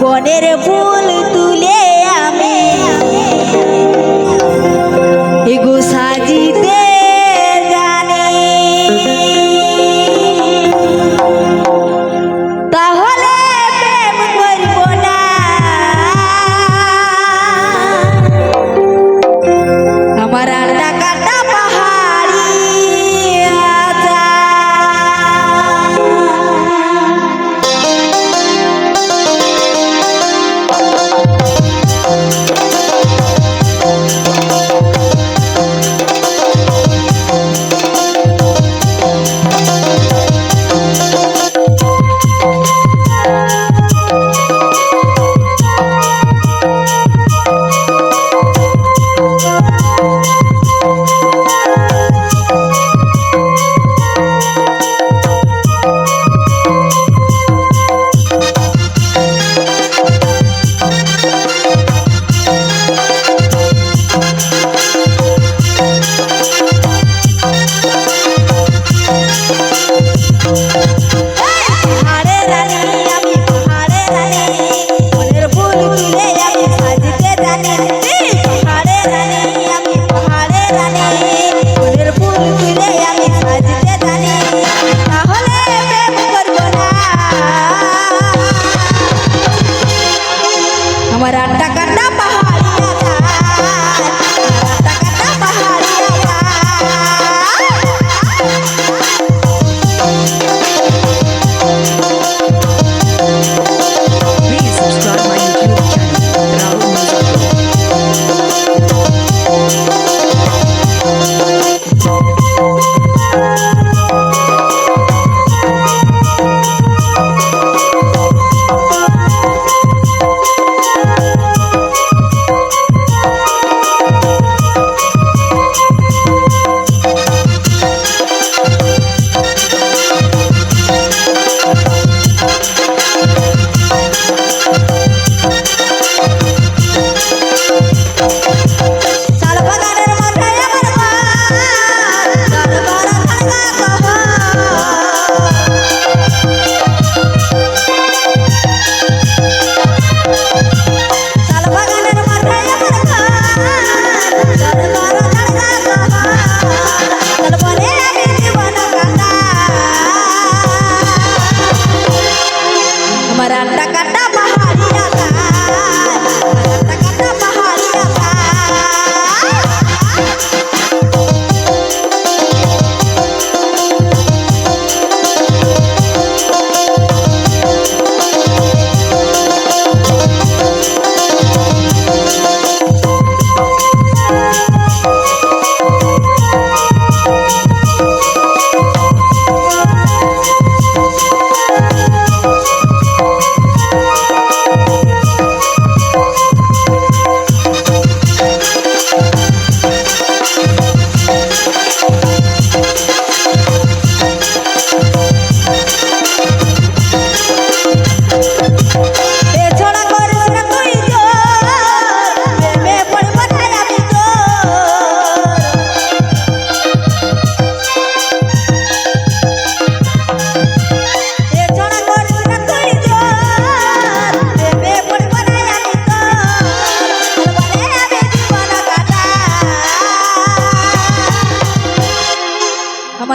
বনের ফু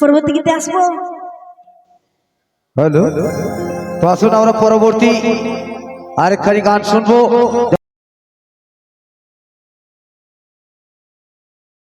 পরবর্তী গীতে আসব। হ্যালো? তো আসুন আমরা পরবর্তী আরেকখানি গান শুনব।